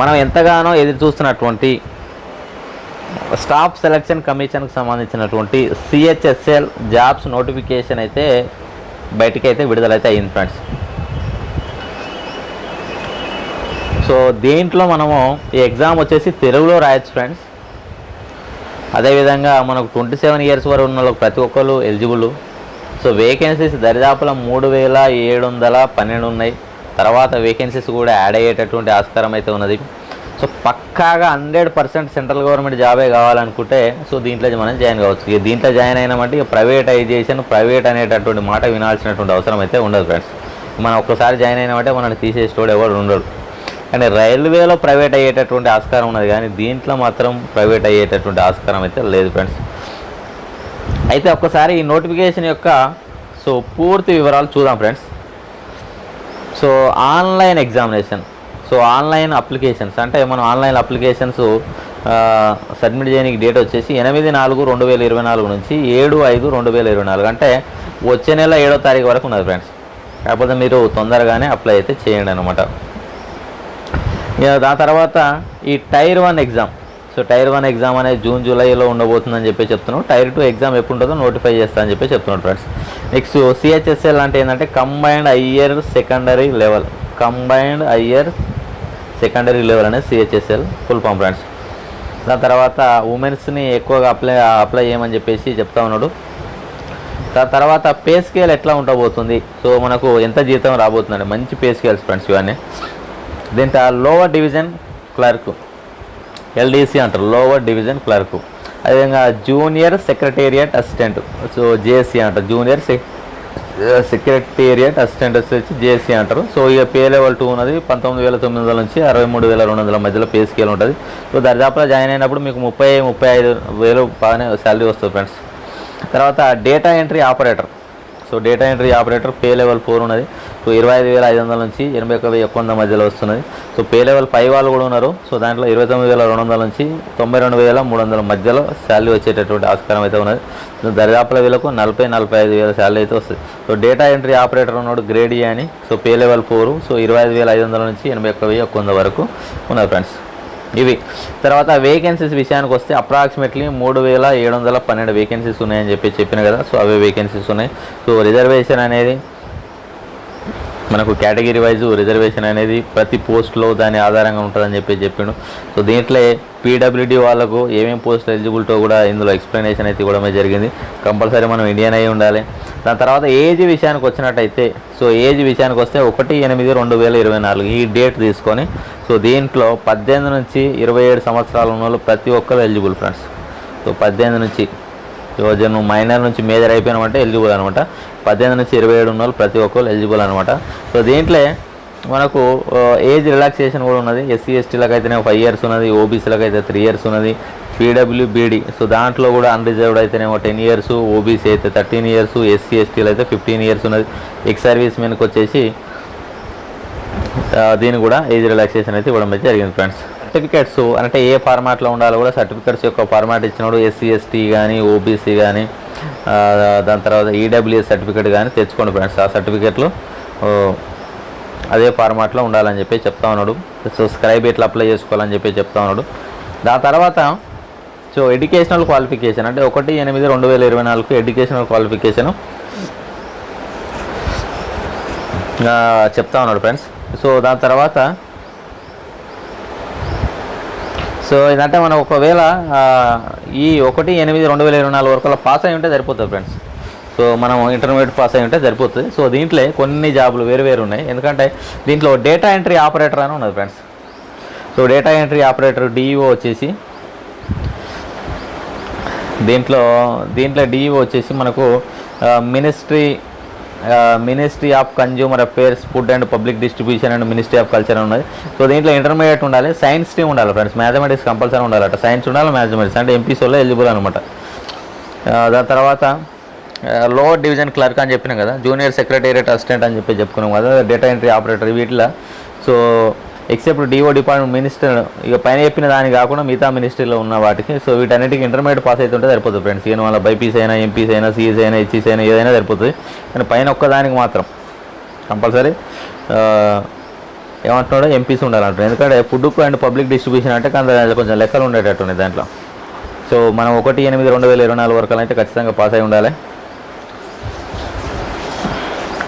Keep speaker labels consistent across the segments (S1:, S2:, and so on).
S1: మనం ఎంతగానో ఎదురు చూస్తున్నటువంటి స్టాఫ్ సెలక్షన్ కమిషన్కి సంబంధించినటువంటి సిహెచ్ఎస్ఎల్ జాబ్స్ నోటిఫికేషన్ అయితే బయటికి అయితే విడుదలైతే అయింది ఫ్రెండ్స్. సో దీంట్లో మనము ఈ ఎగ్జామ్ వచ్చేసి తెలుగులో రాయొచ్చు ఫ్రెండ్స్. అదేవిధంగా మనకు ట్వంటీ సెవెన్ ఇయర్స్ వరకు ఉన్న వాళ్ళు ప్రతి ఒక్కరు ఎలిజిబుల్. సో వేకెన్సీస్ దరిదాపుల మూడు వేల ఏడు వందల పన్నెండు ఉన్నాయి. తర్వాత వేకెన్సీస్ కూడా యాడ్ అయ్యేటటువంటి ఆస్కారం అయితే ఉన్నది. సో పక్కాగా హండ్రెడ్ పర్సెంట్ సెంట్రల్ గవర్నమెంట్ జాబే కావాలనుకుంటే సో దీంట్లో మనం జాయిన్ కావచ్చు. ఇక దీంట్లో జాయిన్ అయినామంటే ఇక ప్రైవేటైజేషన్ ప్రైవేట్ అనేటటువంటి మాట వినాల్సినటువంటి అవసరం అయితే ఉండదు ఫ్రెండ్స్ మనం ఒక్కసారి జాయిన్ అయినామంటే మనల్ని తీసేసేటోడు ఎవరు ఉండడు. కానీ రైల్వేలో ప్రైవేట్ అయ్యేటటువంటి ఆస్కారం ఉన్నది కానీ దీంట్లో మాత్రం ప్రైవేట్ అయ్యేటటువంటి ఆస్కారం అయితే లేదు ఫ్రెండ్స్ అయితే ఒక్కసారి ఈ నోటిఫికేషన్ యొక్క సో పూర్తి వివరాలు చూద్దాం friends so online examination. So online applications. అంటే మనం ఆన్లైన్ అప్లికేషన్స్ సబ్మిట్ చేయడానికి డేట్ వచ్చేసి ఎనిమిది నాలుగు రెండు వేల ఇరవై నాలుగు నుంచి ఏడు ఐదు రెండు వేల ఇరవై నాలుగు. అంటే వచ్చే నెల ఏడో తారీఖు వరకు ఉన్నది ఫ్రెండ్స్. కాకపోతే మీరు తొందరగానే అప్లై అయితే చేయండి అనమాట దాని తర్వాత ఈ tier one exam. So tier one exam అనేది జూన్ జూలైలో ఉండబోతుందని చెప్పి చెప్తున్నాం. టైర్ టూ ఎగ్జామ్ ఎప్పుడు ఉంటుందో నోటిఫై చేస్తా అని చెప్పి చెప్తున్నాడు ఫ్రెండ్స్. నెక్స్ట్ సిహెచ్ఎస్ఎల్ అంటే ఏంటంటే combined higher secondary level combined higher secondary level అనేది సిహెచ్ఎస్ఎల్ ఫుల్ ఫామ్ ఫ్రెండ్స్ దాని తర్వాత ఉమెన్స్ని ఎక్కువగా అప్లై అప్లై చేయమని చెప్పేసి చెప్తా ఉన్నాడు. దాని తర్వాత పే స్కేల్ ఎట్లా ఉండబోతుంది? సో మనకు ఎంత జీతం రాబోతుందండి మంచి పే స్కేల్స్ ఫ్రెండ్స్ ఇవన్నీ. దీంట్లో లోవర్ డివిజన్ క్లర్క్ ఎల్డీసీ అంటారు లోవర్ డివిజన్ క్లర్క్ అదేవిధంగా junior secretariat assistant. So JC అంటారు. జూనియర్ సెక్రటేరియట్ అసిస్టెంట్ వచ్చి జేసీ అంటారు. సో ఇక పే లెవెల్ టూ ఉన్నది. పంతొమ్మిది వేల తొమ్మిది వందల నుంచి అరవై మూడు వేల రెండు వందల మధ్యలో పే స్కేల్ ఉంటుంది. సో దరిదాపులో జాయిన్ అయినప్పుడు మీకు ముప్పై ముప్పై ఐదు వేలు బాగానే శాలరీ వస్తుంది ఫ్రెండ్స్. తర్వాత data entry operator. So data entry operator pay level four ఉన్నది. సో ఇరవై ఐదు వేల ఐదు వందల నుంచి ఎనభై ఒక వెయ్యి ఒక్క మధ్యలో వస్తున్నది. సో పే లెవెల్ ఫైవ్ వాళ్ళు కూడా ఉన్నారు. సో దాంట్లో ఇరవై తొమ్మిది వేల రెండు వందల నుంచి తొంభై రెండు వేల మూడు వందల మధ్యలో శాలరీ వచ్చేటటువంటి ఆస్కారం అయితే ఉన్నది. సో దరిదాపుల వీళ్ళకు నలభై నలభై ఐదు వేల శాలరీ అయితే వస్తుంది. సో డేటా ఎంట్రీ ఆపరేటర్ ఉన్నాడు గ్రేడ్ ఏ అని. So pay level four so ఇరవై ఐదు వేల ఐదు వందల నుంచి ఎనభై ఒక్క వెయ్యి ఒక్క వంద వరకు ఉన్నారు ఫ్రెండ్స్. ఇవి. తర్వాత వేకెన్సీస్ విషయానికి వస్తే అప్రాక్సిమేట్లీ మూడు వేల ఏడు వందల పన్నెండు వేకెన్సీస్ ఉన్నాయని చెప్పి చెప్పిన కదా సో అవే వేకెన్సీస్ ఉన్నాయి. సో రిజర్వేషన్ అనేది మనకు కేటగిరీ వైజ్ రిజర్వేషన్ అనేది ప్రతి పోస్ట్లో దాని ఆధారంగా ఉంటుందని చెప్పి చెప్పిండు. సో దీంట్లో పీడబ్ల్యూడీ వాళ్ళకు ఏమేమి పోస్ట్ ఎలిజిబిలిటీ కూడా ఇందులో ఎక్స్ప్లెనేషన్ అయితే ఇవ్వడమే జరిగింది. కంపల్సరీ మనం ఇండియన్ అయి ఉండాలి. దాని తర్వాత ఏజ్ విషయానికి వచ్చినట్టయితే సో ఏజ్ విషయానికి వస్తే ఒకటి ఎనిమిది రెండు వేల ఇరవై నాలుగు ఈ డేట్ తీసుకొని సో దీంట్లో పద్దెనిమిది నుంచి ఇరవై ఏడు సంవత్సరాల ఉన్న వాళ్ళు ప్రతి ఒక్కరు ఎలిజిబుల్ ఫ్రెండ్స్. సో పద్దెనిమిది నుంచి రోజు నువ్వు మైనర్ నుంచి మేజర్ అయిపోయినామంటే ఎలిజిబుల్ అనమాట పద్దెనిమిది నుంచి ఇరవై ఏడు ఉన్న వాళ్ళు ప్రతి ఒక్కరు ఎలిజిబుల్ అనమాట సో దీంట్లో మనకు ఏజ్ రిలాక్సేషన్ కూడా ఉన్నది. ఎస్సీ ఎస్టీలకు అయితేనే ఫైవ్ ఇయర్స్ ఉన్నది. ఓబీసీలకు అయితే త్రీ ఇయర్స్ ఉన్నది. పీడబ్ల్యూబీడీ. సో దాంట్లో కూడా అన్రిజర్వ్డ్ అయితేనేమో టెన్ ఇయర్స్ ఓబీసీ అయితే థర్టీన్ ఇయర్స్ ఎస్సీ ఎస్టీలు అయితే ఫిఫ్టీన్ ఇయర్స్ ఉన్నది. ఎక్స్ సర్వీస్ మెన్కి వచ్చేసి దీని కూడా ఏజ్ రిలాక్సేషన్ అయితే ఇవ్వడం అయితే జరిగింది ఫ్రెండ్స్. సర్టిఫికేట్స్ అంటే ఏ ఫార్మాట్లో ఉండాలో కూడా సర్టిఫికేట్స్ యొక్క ఫార్మాట్ ఇచ్చినప్పుడు ఎస్సీ ఎస్టీ కానీ ఓబీసీ కానీ దాని తర్వాత ఈడబ్ల్యూఎస్ సర్టిఫికేట్ కానీ తెచ్చుకోండి ఫ్రెండ్స్. ఆ సర్టిఫికేట్లు అదే ఫార్మాట్లో ఉండాలని చెప్పి చెప్తా ఉన్నాడు. సో స్క్రైబ్ ఎట్లా అప్లై చేసుకోవాలని చెప్పి చెప్తా ఉన్నాడు. దాని తర్వాత సో ఎడ్యుకేషనల్ క్వాలిఫికేషన్ అంటే ఒకటి ఎనిమిది రెండు వేల ఇరవై నాలుగు ఎడ్యుకేషనల్ క్వాలిఫికేషను చెప్తా ఉన్నాడు ఫ్రెండ్స్. సో దాని తర్వాత సో ఇదంటే మనం ఒకవేళ ఈ ఒకటి ఎనిమిది రెండు వేల ఇరవై నాలుగు వరకు పాస్ అయి ఉంటే సరిపోతుంది ఫ్రెండ్స్. సో మనం ఇంటర్మీడియట్ పాస్ అయి ఉంటే సరిపోతుంది. సో దీంట్లో కొన్ని జాబులు వేరు వేరు ఉన్నాయి. ఎందుకంటే దీంట్లో డేటా ఎంట్రీ ఆపరేటర్ అని ఉన్నది friends. So data entry operator DEO వచ్చేసి దీంట్లో దీంట్లో డిఈఓ వచ్చేసి మనకు ministry ministry of consumer affairs food and public distribution and ministry of culture ఉన్నది. సో దీంట్లో ఇంటర్మీడియట్ ఉండాలి సైన్స్ స్ట్రీమ్ ఉండాలి ఫ్రెండ్స్ మ్యాథమెటిక్స్ కంపల్సరీ ఉండాలట సైన్స్ ఉండాలి మ్యాథమెటిక్స్ అంటే ఎంపీసీలో ఎలిజిబుల్ అనమాట. దాని తర్వాత లోవర్ డివిజన్ క్లర్క్ అని చెప్పినాం కదా జూనియర్ సెక్రటేరియట్ అసిస్టెంట్ అని చెప్పి చెప్పుకున్నాం కదా డేటా ఎంట్రీ ఆపరేటర్ వీటిలో. So except DO department minister ఇక పైన చెప్పిన దాని కాకుండా మిగతా మినిస్ట్రీలో ఉన్న వాటికి. సో వీటన్నిటికి ఇంటర్మీడియట్ పాస్ అవుతుంటే సరిపోతుంది ఫ్రెండ్స్ ఈయన వల్ల బైపీస్ అయినా ఎంపీస్ అయినా సిఎస్ అయినా హెచ్ఈస్ అయినా ఏదైనా సరిపోతుంది. కానీ పైన ఒక్కదానికి మాత్రం కంపల్సరీ ఏమంటున్నాడో? ఎంపీస్ ఉండాలంటున్నాడు ఎందుకంటే ఫుడ్కు అండ్ పబ్లిక్ డిస్ట్రిబ్యూషన్ అంటే కొంచెం లెక్కలు ఉండేటట్టు ఉన్నాయి దాంట్లో. సో మనం ఒకటి ఎనిమిది రెండు వేల ఇరవై నాలుగు వరకు అయితే ఖచ్చితంగా పాస్ అయి ఉండాలి.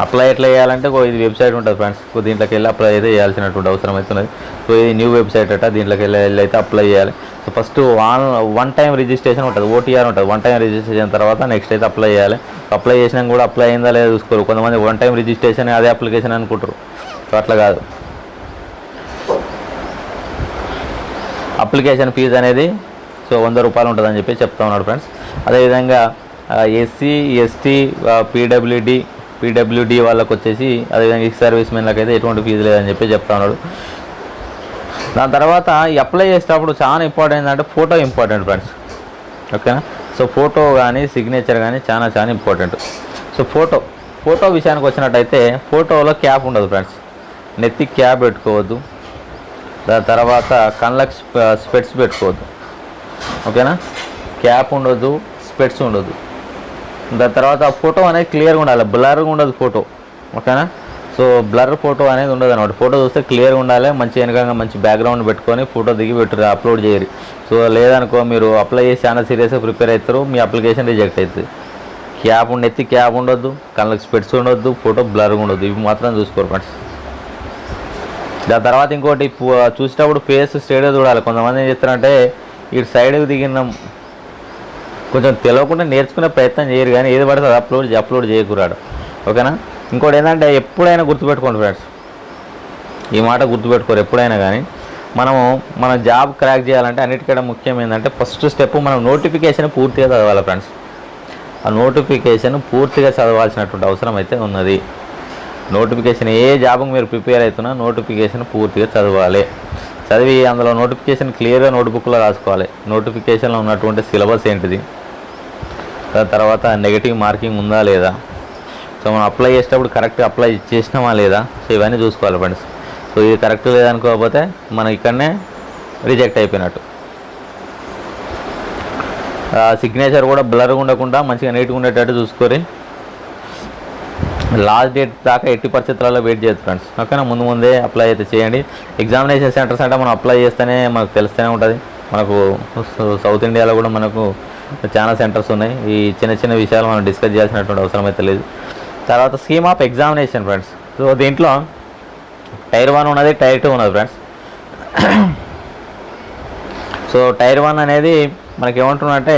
S1: అప్లై ఎట్లా చేయాలంటే ఇది వెబ్సైట్ ఉంటుంది ఫ్రెండ్స్ దీంట్లోకి వెళ్ళి అప్లై అయితే చేయాల్సినటువంటి అవసరం అవుతున్నది సో ఇది న్యూ వెబ్సైట్ అట దీంట్లోకి వెళ్ళి అయితే అప్లై చేయాలి. So first one one time registration ఉంటుంది ఓటీఆర్ ఉంటుంది. వన్ టైం రిజిస్ట్రేషన్ తర్వాత నెక్స్ట్ అయితే అప్లై చేయాలి. అప్లై చేసినా కూడా అప్లై అయిందా లేదా చూసుకోరు. కొంతమంది వన్ టైం రిజిస్ట్రేషన్ అదే అప్లికేషన్ అనుకుంటారు. సో అట్లా కాదు. అప్లికేషన్ ఫీజు అనేది సో వంద రూపాయలు ఉంటుందని చెప్పి చెప్తా ఉన్నాడు ఫ్రెండ్స్ అదేవిధంగా ఎస్సీ ఎస్టీ పీడబ్ల్యూడి పీడబ్ల్యూడీ వాళ్ళకి వచ్చేసి అదేవిధంగా ఈ సర్వీస్ మెన్లకు అయితే ఎటువంటి ఫీజు లేదని చెప్పి చెప్తా ఉన్నాడు దాని తర్వాత ఈ అప్లై చేసేటప్పుడు చాలా ఇంపార్టెంట్ ఏంటంటే ఫోటో ఇంపార్టెంట్ ఫ్రెండ్స్ ఓకేనా సో ఫోటో కానీ సిగ్నేచర్ కానీ చాలా చాలా ఇంపార్టెంట్ సో ఫోటో ఫోటో విషయానికి వచ్చినట్టయితే ఫోటోలో క్యాప్ ఉండదు ఫ్రెండ్స్ నెత్తి క్యాప్ పెట్టుకోవద్దు దాని తర్వాత కళ్ళకి స్పెట్స్ పెట్టుకోవద్దు ఓకేనా క్యాప్ ఉండదు స్పెట్స్ ఉండదు దాని తర్వాత ఫోటో అనేది క్లియర్గా ఉండాలి. బ్లర్గా ఉండదు ఫోటో ఓకేనా సో బ్లర్ ఫోటో అనేది ఉండదు అనమాట ఫోటో చూస్తే క్లియర్గా ఉండాలి. మంచి వెనకంగా మంచి బ్యాక్గ్రౌండ్ పెట్టుకొని ఫోటో దిగి పెట్టు అప్లోడ్ చేయరు. సో లేదనుకో మీరు అప్లై చేసి చాలా సీరియస్గా ప్రిపేర్ అవుతారు మీ అప్లికేషన్ రిజెక్ట్ అవుతుంది క్యాప్ ఉండి ఎత్తి క్యాప్ ఉండొద్దు. కళ్ళకి స్పెట్స్ ఉండొద్దు. ఫోటో బ్లర్గా ఉండొద్దు. ఇవి మాత్రం చూసుకోరు ఫ్రెండ్స్ దాని తర్వాత ఇంకోటి చూసేటప్పుడు ఫేస్ స్టేడియో చూడాలి. కొంతమంది ఏం చేస్తారంటే ఇటు సైడ్కి దిగిన కొంచెం తెలియకుండా నేర్చుకునే ప్రయత్నం చేయరు కానీ ఏది పడితే అది అప్లోడ్ అప్లోడ్ చేయకూరాడు ఓకేనా? ఇంకోటి ఏంటంటే ఎప్పుడైనా గుర్తుపెట్టుకోండి ఫ్రెండ్స్. ఈ మాట గుర్తుపెట్టుకోరు ఎప్పుడైనా కానీ. మనము మన జాబ్ క్రాక్ చేయాలంటే అన్నిటికంటే ముఖ్యం ఏంటంటే ఫస్ట్ స్టెప్ మనం నోటిఫికేషన్ పూర్తిగా చదవాలి ఫ్రెండ్స్. ఆ నోటిఫికేషన్ పూర్తిగా చదవాల్సినటువంటి అవసరం అయితే ఉన్నది. నోటిఫికేషన్ ఏ జాబ్కి మీరు ప్రిపేర్ అవుతున్నా నోటిఫికేషన్ పూర్తిగా చదవాలి. చదివి అందులో నోటిఫికేషన్ క్లియర్గా నోట్బుక్లో రాసుకోవాలి. నోటిఫికేషన్లో ఉన్నటువంటి సిలబస్ ఏంటిది? తర్వాత నెగిటివ్ మార్కింగ్ ఉందా లేదా? సో మనం అప్లై చేసేటప్పుడు కరెక్ట్ అప్లై చేసినామా లేదా? సో ఇవన్నీ చూసుకోవాలి ఫ్రెండ్స్ సో ఇది కరెక్ట్ లేదనుకోకపోతే మనం ఇక్కడనే రిజెక్ట్ అయిపోయినట్టు. సిగ్నేచర్ కూడా బ్లర్గా ఉండకుండా మంచిగా నీట్గా ఉండేటట్టు చూసుకొని లాస్ట్ డేట్ దాకా ఎట్టి పరిస్థితులలో వెయిట్ చేయదు ఫ్రెండ్స్ ఓకేనా? ముందు ముందే అప్లై అయితే చేయండి. ఎగ్జామినేషన్ సెంటర్స్ అంటే మనం అప్లై చేస్తేనే మనకు తెలుస్తూనే ఉంటుంది. మనకు సౌత్ ఇండియాలో కూడా మనకు చాలా సెంటర్స్ ఉన్నాయి. ఈ చిన్న చిన్న విషయాలు మనం డిస్కస్ చేయాల్సినటువంటి అవసరం అయితే లేదు. తర్వాత scheme of examination friends. So దీంట్లో టైర్ వన్ ఉన్నది టైర్ టూ ఉన్నది ఫ్రెండ్స్. సో టైర్ వన్ అనేది మనకి ఏమంటున్నంటే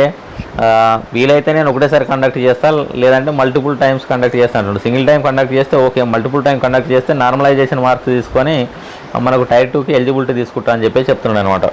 S1: వీలైతే నేను ఒకటేసారి కండక్ట్ చేస్తాను లేదంటే మల్టిపుల్ టైమ్స్ కండక్ట్ చేస్తాను సింగిల్ టైం కండక్ట్ చేస్తే ఓకే మల్టిపుల్ టైం కండక్ట్ చేస్తే నార్మలైజేషన్ మార్క్స్ తీసుకొని మనకు టైర్ టూకి ఎలిజిబిలిటీ తీసుకుంటా అని చెప్పి చెప్తున్నాడు అనమాట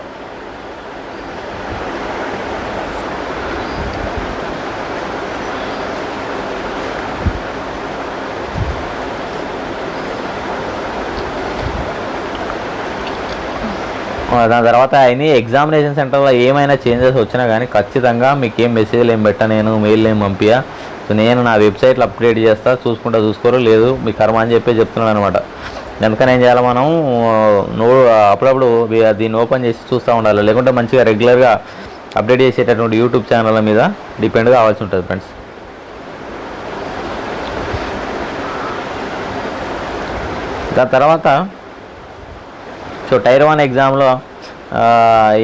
S1: దాని తర్వాత అయిన ఎగ్జామినేషన్ సెంటర్లో ఏమైనా చేంజెస్ వచ్చినా కానీ ఖచ్చితంగా మీకు ఏం మెసేజ్లు ఏం పెట్టా నేను మెయిల్ ఏం పంపియా. సో నేను నా వెబ్సైట్లో అప్డేట్ చేస్తా చూసుకుంటా చూసుకోరు. లేదు మీ కర్మ అని చెప్పి చెప్తున్నాను అనమాట అందుకని ఏం చేయాలి మనం నో అప్పుడప్పుడు దీన్ని ఓపెన్ చేసి చూస్తూ ఉండాలి. లేకుంటే మంచిగా రెగ్యులర్గా అప్డేట్ చేసేటటువంటి యూట్యూబ్ ఛానళ్ళ మీద డిపెండ్ కావాల్సి ఉంటుంది ఫ్రెండ్స్ దాని తర్వాత సో టైర్ వన్ ఎగ్జామ్లో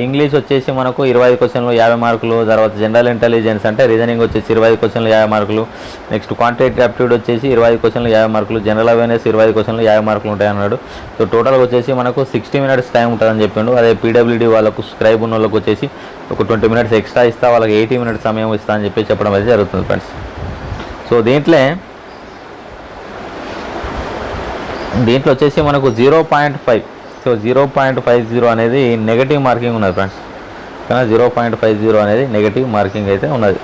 S1: ఇంగ్లీష్ వచ్చేసి మనకు ఇరవై ఐదు క్వశ్చన్లు యాభై మార్కులు తర్వాత జనరల్ ఇంటెలిజెన్స్ అంటే రీజనింగ్ వచ్చేసి ఇరవై ఐదు క్వశ్చన్లు యాభై మార్కులు నెక్స్ట్ క్వాంటిటేటివ్ అప్టిట్యూడ్ వచ్చేసి ఇరవై ఐదు క్వశ్చన్లు యాభై మార్కులు జనరల్ అవేర్నెస్ ఇరవై ఐదు క్వశ్చన్లు యాభై మార్కులు ఉంటాయి అన్నాడు సో టోటల్గా వచ్చేసి మనకు సిక్స్టీ మినిట్స్ టైం ఉంటుందని చెప్పిండు. అదే పీడబ్ల్యూడీ వాళ్ళకు స్క్రైబ్ ఉన్న వాళ్ళకి వచ్చేసి ఒక ట్వంటీ మినిట్స్ ఎక్స్ట్రా ఇస్తా వాళ్ళకి ఎయిటీ మినిట్స్ సమయం ఇస్తా అని చెప్పి చెప్పడం అయితే జరుగుతుంది ఫ్రెండ్స్. సో దీంట్లో దీంట్లో వచ్చేసి మనకు zero point five so zero point five zero అనేది నెగటివ్ మార్కింగ్ ఉన్నది ఫ్రెండ్స్. కానీ జీరో పాయింట్ ఫైవ్ జీరో అనేది నెగటివ్ మార్కింగ్ అయితే ఉన్నది.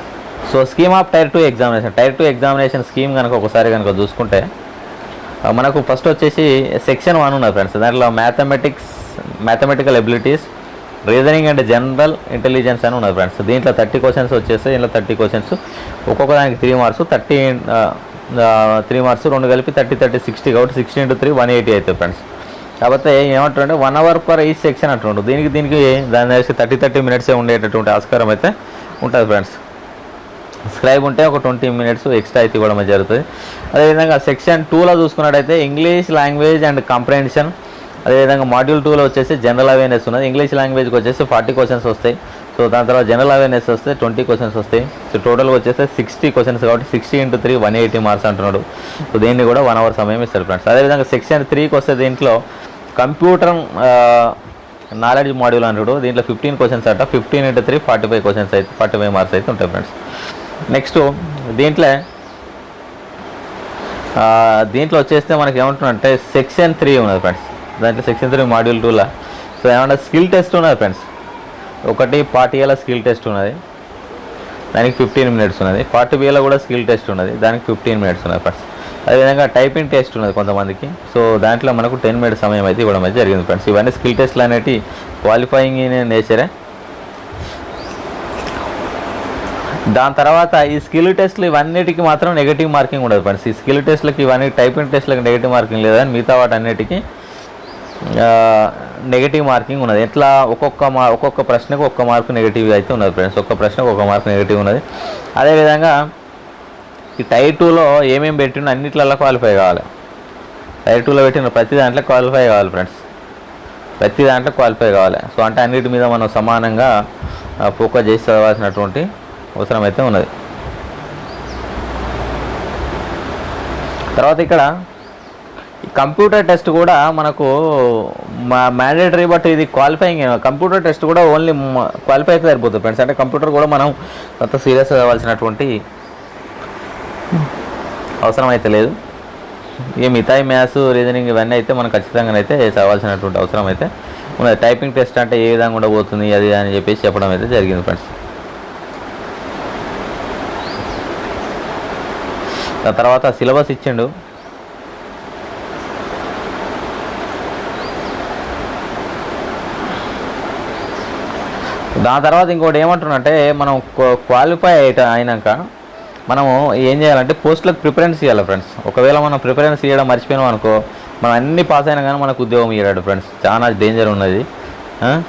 S1: So scheme of tier two examination. Tier two examination scheme కనుక ఒకసారి కనుక చూసుకుంటే మనకు ఫస్ట్ వచ్చేసి సెక్షన్ వన్ ఉన్నది ఫ్రెండ్స్. దాంట్లో mathematics mathematical abilities reasoning and general intelligence అని ఉన్నది ఫ్రెండ్స్. దీంట్లో థర్టీ క్వశ్చన్స్ వచ్చేసి దీంట్లో థర్టీ క్వశ్చన్స్. ఒక్కొక్క దానికి three marks thirty three marks రెండు కలిపి థర్టీ థర్టీ సిక్స్టీ. కాబట్టి sixty into three one eighty అవుతుంది ఫ్రెండ్స్. కాకపోతే ఏమంటుండే వన్ అవర్ పర్ ఈ సెక్షన్ అంటుండు. దీనికి దీనికి దాని దగ్గర థర్టీ థర్టీ మినిట్సే ఉండేటటువంటి ఆస్కారం అయితే ఉంటుంది ఫ్రెండ్స్ స్క్రైబ్ ఉంటే ఒక ట్వంటీ మినిట్స్ ఎక్స్ట్రా అయితే ఇవ్వడం జరుగుతుంది. అదేవిధంగా సెక్షన్ టూలో చూసుకున్నట్టయితే ఇంగ్లీష్ లాంగ్వేజ్ అండ్ కంప్రహెన్షన్ అదేవిధంగా మాడ్యూల్ టూలో వచ్చేసి జనరల్ అవేర్నెస్ ఉన్నది. ఇంగ్లీష్ లాంగ్వేజ్కి వచ్చేసి ఫార్టీ క్వశ్చన్స్ వస్తాయి. సో దాని తర్వాత జనరల్ అవేర్నెస్ వస్తే ట్వంటీ క్వశ్చన్స్ వస్తాయి. సో టోటల్గా వచ్చేస్తే సిక్స్టీ క్వశ్చన్స్ కాబట్టి sixty into three one eighty marks అంటున్నాడు. సో దీన్ని కూడా వన్ అవర్ సమయం ఇస్తారు ఫ్రెండ్స్ అదేవిధంగా సెక్షన్ త్రీకి వస్తే దీంట్లో కంప్యూటర్ నాలెడ్జ్ మాడ్యూల్ అంటాడు. దీంట్లో ఫిఫ్టీన్ క్వశ్చన్స్ అట. Fifteen into three forty five questions అయితే ఫార్టీ ఫైవ్ మార్క్స్ అయితే ఉంటాయి ఫ్రెండ్స్ నెక్స్ట్ దీంట్లో దీంట్లో వచ్చేస్తే మనకి ఏమంటుందంటే సెక్షన్ త్రీ ఉన్నది ఫ్రెండ్స్ దాంట్లో సెక్షన్ త్రీ మాడ్యూల్ టూలో సో ఏమన్నా స్కిల్ టెస్ట్ ఉన్నది ఫ్రెండ్స్ ఒకటి పార్ట్ ఏలో స్కిల్ టెస్ట్ ఉన్నది. దానికి ఫిఫ్టీన్ మినిట్స్ ఉన్నది. పార్ట్ బిలో కూడా స్కిల్ టెస్ట్ ఉన్నది. దానికి ఫిఫ్టీన్ మినిట్స్ ఉన్నది ఫ్రెండ్స్ అదేవిధంగా టైపింగ్ టెస్ట్ ఉన్నది కొంతమందికి. సో దాంట్లో మనకు టెన్ మినిట్స్ సమయం అయితే ఇవ్వడం అయితే జరిగింది ఫ్రెండ్స్ ఇవన్నీ స్కిల్ టెస్ట్లు అనేవి క్వాలిఫైయింగ్ నేచరే దాని తర్వాత ఈ స్కిల్ టెస్ట్లు ఇవన్నిటికీ మాత్రం నెగిటివ్ మార్కింగ్ ఉండదు ఫ్రెండ్స్ ఈ స్కిల్ టెస్ట్లకి ఇవన్నీ టైపింగ్ టెస్ట్లకి నెగిటివ్ మార్కింగ్ లేదని మిగతా వాటి అన్నిటికీ నెగిటివ్ మార్కింగ్ ఉన్నది. ఎట్లా? ఒక్కొక్క మా ఒక్కొక్క ప్రశ్నకు ఒక్క మార్కు నెగిటివ్ అయితే ఉన్నది ఫ్రెండ్స్ ఒక్క ప్రశ్నకు ఒక మార్కు నెగిటివ్ ఉన్నది. అదేవిధంగా ఈ టైర్ టూలో ఏమేమి పెట్టిన అన్నిట్లలో క్వాలిఫై కావాలి. టైర్ టూలో పెట్టిన ప్రతి దాంట్లో క్వాలిఫై కావాలి ఫ్రెండ్స్ ప్రతి దాంట్లో క్వాలిఫై కావాలి. సో అంటే అన్నిటి మీద మనం సమానంగా ఫోకస్ చేసి చదవాల్సినటువంటి అవసరం అయితే ఉన్నది. తర్వాత ఇక్కడ ఈ కంప్యూటర్ టెస్ట్ కూడా మనకు మా మ్యాండేటరీ బట్ ఇది క్వాలిఫైయింగ్ కంప్యూటర్ టెస్ట్ కూడా ఓన్లీ క్వాలిఫై అయితే సరిపోతుంది ఫ్రెండ్స్. అంటే కంప్యూటర్ కూడా మనం అంత సీరియస్ చదవాల్సినటువంటి అవసరం అయితే లేదు. ఈ మిగతాయి మ్యాథ్స్ రీజనింగ్ ఇవన్నీ అయితే మనం ఖచ్చితంగా అయితే చదవాల్సినటువంటి అవసరం అయితే ఉన్నది. టైపింగ్ టెస్ట్ అంటే ఏ విధంగా ఉండబోతుంది అది అని చెప్పేసి చెప్పడం అయితే జరిగింది ఫ్రెండ్స్. దాని తర్వాత సిలబస్ ఇచ్చిండు. దాని తర్వాత ఇంకోటి ఏమంటున్నంటే మనం క్వాలిఫై అయిట అయినాక మనము ఏం చేయాలంటే పోస్టులకు ప్రిఫరెన్స్ ఇవ్వాలి ఫ్రెండ్స్ ఒకవేళ మనం ప్రిఫరెన్స్ ఇవ్వడం మర్చిపోయినాం అనుకో మనం అన్ని పాస్ అయినా కానీ మనకు ఉద్యోగం ఇవ్వడు ఫ్రెండ్స్ చాలా డేంజర్ ఉన్నది.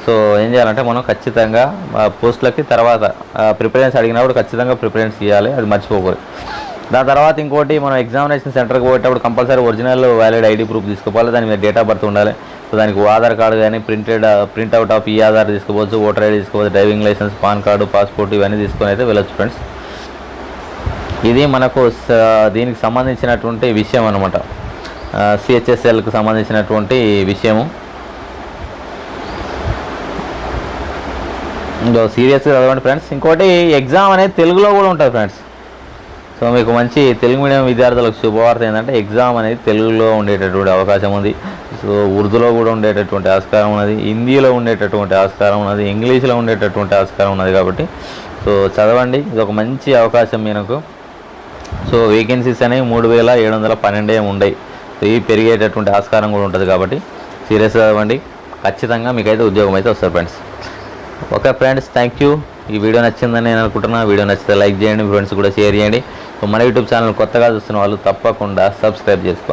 S1: సో ఏం చేయాలంటే మనం ఖచ్చితంగా పోస్టులకి తర్వాత ప్రిఫరెన్స్ అడిగినప్పుడు ఖచ్చితంగా ప్రిఫరెన్స్ ఇవ్వాలి అది మర్చిపోకూడదు. దాని తర్వాత ఇంకోటి మనం ఎగ్జామినేషన్ సెంటర్కి పోయేటప్పుడు compulsory original valid ID proof తీసుకోవాలి దాని మీద డేట్ ఆఫ్ బర్త్ ఉండాలి. సో దానికి ఆధార్ కార్డు కానీ ప్రింటెడ్ ప్రింట్అవుట్ ఆఫ్ ఈ ఆధార్ తీసుకోవచ్చు ఓటర్ ఐడి తీసుకోవచ్చు driving licence PAN card passport ఇవన్నీ తీసుకొని అయితే వెళ్ళొచ్చు ఫ్రెండ్స్. ఇది మనకు దీనికి సంబంధించినటువంటి విషయం అనమాట సిహెచ్ఎస్ఎల్కి సంబంధించినటువంటి విషయము. ఇంకో సీరియస్గా చదవండి ఫ్రెండ్స్. ఇంకోటి ఎగ్జామ్ అనేది తెలుగులో కూడా ఉంటుంది ఫ్రెండ్స్. సో మీకు మంచి తెలుగు మీడియం విద్యార్థులకు శుభవార్త ఏంటంటే ఎగ్జామ్ అనేది తెలుగులో ఉండేటటువంటి అవకాశం ఉంది. సో ఉర్దూలో కూడా ఉండేటటువంటి ఆస్కారం ఉన్నది హిందీలో ఉండేటటువంటి ఆస్కారం ఉన్నది ఇంగ్లీష్లో ఉండేటటువంటి ఆస్కారం ఉన్నది కాబట్టి. సో చదవండి ఇది ఒక మంచి అవకాశం మీకు సో వేకెన్సీస్ అనేవి మూడు వేల ఏడు వందల పన్నెండే ఉండయి సో ఈ పెరిగేటటువంటి ఆస్కారం కూడా ఉంటుంది కాబట్టి సీరియస్ చదవండి. ఖచ్చితంగా మీకైతే ఉద్యోగం అయితే వస్తారు friends. Okay friends thank you. ఈ వీడియో నచ్చిందని నేను అనుకుంటున్నా. వీడియో నచ్చితే లైక్ చేయండి ఫ్రెండ్స్ కూడా షేర్ చేయండి. సో మన యూట్యూబ్ ఛానల్ కొత్తగా చూస్తున్న వాళ్ళు తప్పకుండా సబ్స్క్రైబ్ చేసుకోండి.